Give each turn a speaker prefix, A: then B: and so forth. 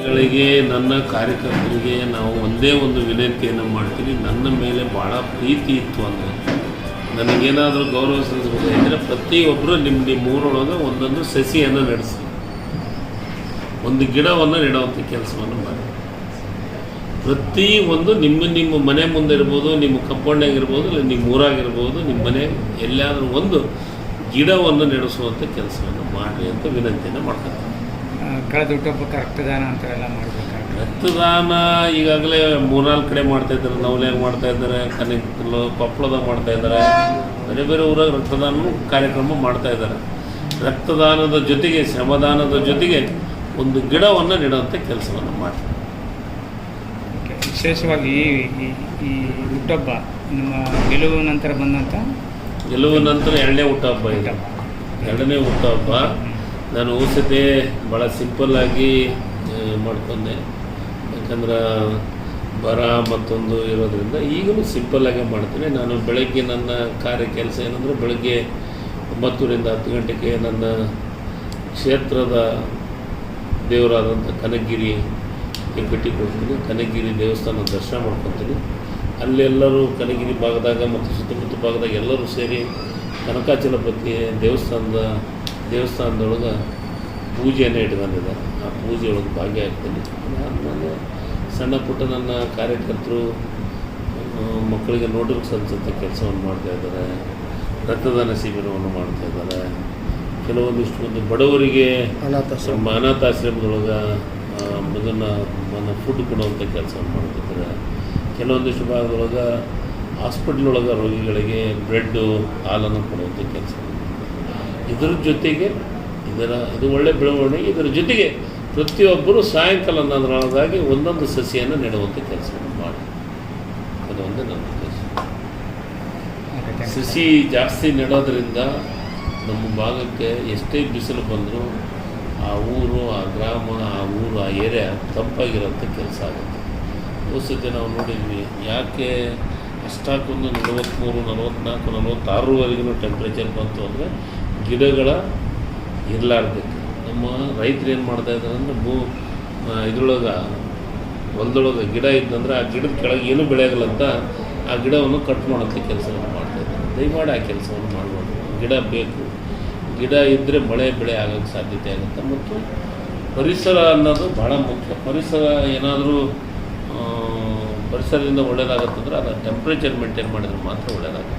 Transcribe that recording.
A: ಗಳಿಗೆ ನನ್ನ ಕಾರ್ಯಕರ್ತರಿಗೆ ನಾವು ಒಂದೇ ಒಂದು ವಿನಂತಿಯನ್ನು ಮಾಡ್ತೀನಿ. ನನ್ನ ಮೇಲೆ ಭಾಳ ಪ್ರೀತಿ ಇತ್ತು ಅಂದರೆ. ನನಗೇನಾದರೂ ಗೌರವ ಸಲ್ಲಿಸಬೇಕಾದ್ರೆ ಪ್ರತಿಯೊಬ್ಬರು ನಿಮ್ಮ ನಿಮ್ಮ ಊರೊಳಗೆ ಒಂದೊಂದು ಸಸಿಯನ್ನು ನಡೆಸಿ. ಒಂದು ಗಿಡವನ್ನು ನೆಡುವಂಥ ಕೆಲಸವನ್ನು ಮಾಡಿ. ಪ್ರತಿ ಒಂದು ನಿಮ್ಮ ನಿಮ್ಮ ಮನೆ ಮುಂದೆ ಇರ್ಬೋದು ನಿಮ್ಮ ಕಂಪೌಂಡಾಗಿರ್ಬೋದು ಇಲ್ಲ ನಿಮ್ಮ ಊರಾಗಿರ್ಬೋದು ನಿಮ್ಮ ಮನೆ ಎಲ್ಲಾದರೂ ಒಂದು ಗಿಡವನ್ನು ನೆಡೆಸುವಂಥ ಕೆಲಸವನ್ನು ಮಾಡಿರಿ ಅಂತ ವಿನಂತಿಯನ್ನು
B: ಆ, ಕಳೆದ ಹುಟ್ಟುಹಬ್ಬಕ್ಕೆ ರಕ್ತದಾನ ಅಂತ ಎಲ್ಲ ಮಾಡಬೇಕಾಗುತ್ತೆ
A: ರಕ್ತದಾನ ಈಗಾಗಲೇ ಮೂರ್ನಾಲ್ಕು ಕಡೆ ಮಾಡ್ತಾ ಇದ್ದಾರೆ. ನವಲ್ಯಾಗ ಮಾಡ್ತಾ ಇದ್ದಾರೆ ಕನಕಲು ಕೊಪ್ಪಳದಾಗ ಮಾಡ್ತಾ ಇದ್ದಾರೆ. ಬೇರೆ ಬೇರೆ ಊರಾಗ ರಕ್ತದಾನ ಕಾರ್ಯಕ್ರಮ ಮಾಡ್ತಾ ಇದ್ದಾರೆ. ರಕ್ತದಾನದ ಜೊತೆಗೆ ಶ್ರಮದಾನದ ಜೊತೆಗೆ ಒಂದು ಗಿಡವನ್ನು ನೆಡುವಂಥ ಕೆಲಸವನ್ನು ಮಾಡಿ
B: ವಿಶೇಷವಾಗಿ ಈ ಈ- ಹುಟ್ಟುಹಬ್ಬ ನಮ್ಮ ಗೆಲುವು ನಂತರ ಬಂದಂಥ
A: ಗೆಲುವು ನಂತರ ಎರಡನೇ ಹುಟ್ಟಬ್ಬ ಇದೆ. ಎರಡನೇ ಹುಟ್ಟುಹಬ್ಬ. ನಾನು ಔಷಧಿ ಭಾಳ ಸಿಂಪಲ್ಲಾಗಿ ಮಾಡ್ಕೊಂಡೆ. ಯಾಕಂದ್ರೆ ಬರ ಮತ್ತೊಂದು ಇರೋದ್ರಿಂದ ಈಗಲೂ ಸಿಂಪಲ್ಲಾಗೆ ಮಾಡ್ತೀನಿ. ನಾನು ಬೆಳಗ್ಗೆ ನನ್ನ ಕಾರ್ಯ ಕೆಲಸ ಏನಂದರೆ ಬೆಳಗ್ಗೆ ಒಂಬತ್ತೂರಿಂದ ಹತ್ತು ಗಂಟೆಗೆ ನನ್ನ ಕ್ಷೇತ್ರದ ದೇವರಾದಂಥ ಕನಗಿರಿ ಭೇಟಿ ಕೊಡ್ತೀನಿ ಕನಗಿರಿ ದೇವಸ್ಥಾನ ದರ್ಶನ ಮಾಡ್ಕೊತೀನಿ. ಅಲ್ಲೆಲ್ಲರೂ ಕನಗಿರಿ ಭಾಗದಾಗ ಮತ್ತು ಸುತ್ತಮುತ್ತ ಭಾಗದಾಗ ಎಲ್ಲರೂ ಸೇರಿ ಕನಕಾಚಲಪತಿ ದೇವಸ್ಥಾನದ ದೇವಸ್ಥಾನದೊಳಗೆ ಪೂಜೆಯನ್ನು ಇಟ್ಕೊಂಡಿದೆ ಆ ಪೂಜೆಯೊಳಗೆ ಭಾಗಿಯಾಗ್ತೀನಿ ಅದಾದಮೇಲೆ ಸಣ್ಣ ಪುಟ್ಟ ನನ್ನ ಕಾರ್ಯಕರ್ತರು ಮಕ್ಕಳಿಗೆ ನೋಟಿಗೆ ಸಲ್ಲಿಸುವಂಥ ಕೆಲಸವನ್ನು ಮಾಡ್ತಾ ಇದ್ದಾರೆ ರಕ್ತದಾನ ಶಿಬಿರವನ್ನು ಮಾಡ್ತಾ ಇದ್ದಾರೆ. ಕೆಲವೊಂದಿಷ್ಟು ಒಂದು ಬಡವರಿಗೆ ಅನಾಥಾಶ್ರಮ ಅನಾಥಾಶ್ರಮದೊಳಗೆ ಅದನ್ನು ಮನ ಫುಡ್ ಕೊಡುವಂಥ ಕೆಲಸವನ್ನು ಮಾಡ್ತಿದ್ದಾರೆ ಕೆಲವೊಂದಿಷ್ಟು ಭಾಗದೊಳಗೆ ಹಾಸ್ಪಿಟ್ಲೊಳಗೆ ರೋಗಿಗಳಿಗೆ ಬ್ರೆಡ್ಡು ಹಾಲನ್ನು ಕೊಡುವಂಥ ಕೆಲಸ ಇದರ ಜೊತೆಗೆ ಇದರ ಇದು ಒಳ್ಳೆ ಬೆಳವಣಿಗೆ ಇದರ ಜೊತೆಗೆ ಪ್ರತಿಯೊಬ್ಬರು ಸಾಯಂಕಾಲ ಅನ್ನೋದ್ರೊಳಗಾಗಿ ಒಂದೊಂದು ಸಸಿಯನ್ನು ನೆಡುವಂಥ ಕೆಲಸ ಮಾಡಿ. ಅದು ಒಂದು ನನ್ನ
B: ಕೆಲಸ
A: ಸಸಿ ಜಾಸ್ತಿ ನೆಡೋದ್ರಿಂದ ನಮ್ಮ ಭಾಗಕ್ಕೆ ಎಷ್ಟೇ ಬಿಸಿಲು ಬಂದರೂ ಆ ಊರು ಆ ಗ್ರಾಮ ಆ ಊರು ಆ ಏರಿಯಾ ತಂಪಾಗಿರೋಂಥ ಕೆಲಸ ಆಗುತ್ತೆ. ಸತಿ ನಾವು ನೋಡಿದ್ವಿ ಯಾಕೆ ಅಷ್ಟಾಕೊಂದು ನಲವತ್ತ್ಮೂರು ನಲವತ್ತ್ನಾಲ್ಕು ನಲವತ್ತಾರರವರೆಗೂ ಟೆಂಪ್ರೇಚರ್ ಬಂತು ಅಂದರೆ ಗಿಡಗಳ ಇರಲಾರ್ದಕ್ಕೆ. ನಮ್ಮ ರೈತರು ಏನು ಮಾಡ್ತಾ ಇದ್ದಾರೆ ಭೂ ಇದ್ರೊಳಗೆ, ಹೊಲದೊಳಗೆ ಗಿಡ ಇದ್ದಂದ್ರೆ ಆ ಗಿಡದ ಕೆಳಗೆ ಏನೂ ಬೆಳೆಯಲ್ಲಂತ ಆ ಗಿಡವನ್ನು ಕಟ್ ಮಾಡೋಕ್ಕೆ ಕೆಲಸವನ್ನು ಮಾಡ್ತಾ ಇದ್ದಾರೆ. ದಯಮಾಡಿ ಆ ಕೆಲಸವನ್ನು ಮಾಡಬಾರ್ದು. ಗಿಡ ಬೇಕು. ಗಿಡ ಇದ್ದರೆ ಮಳೆ ಬೆಳೆ ಆಗೋಕ್ಕೆ ಸಾಧ್ಯತೆ ಆಗುತ್ತೆ. ಮತ್ತು ಪರಿಸರ ಅನ್ನೋದು ಭಾಳ ಮುಖ್ಯ. ಪರಿಸರ ಏನಾದರೂ ಪರಿಸರದಿಂದ ಒಳ್ಳೆಯದಾಗುತ್ತಂದ್ರೆ ಅದರ ಟೆಂಪ್ರೇಚರ್ ಮೇಂಟೈನ್ ಮಾಡಿದ್ರೆ ಮಾತ್ರ ಒಳ್ಳೆಯದಾಗುತ್ತೆ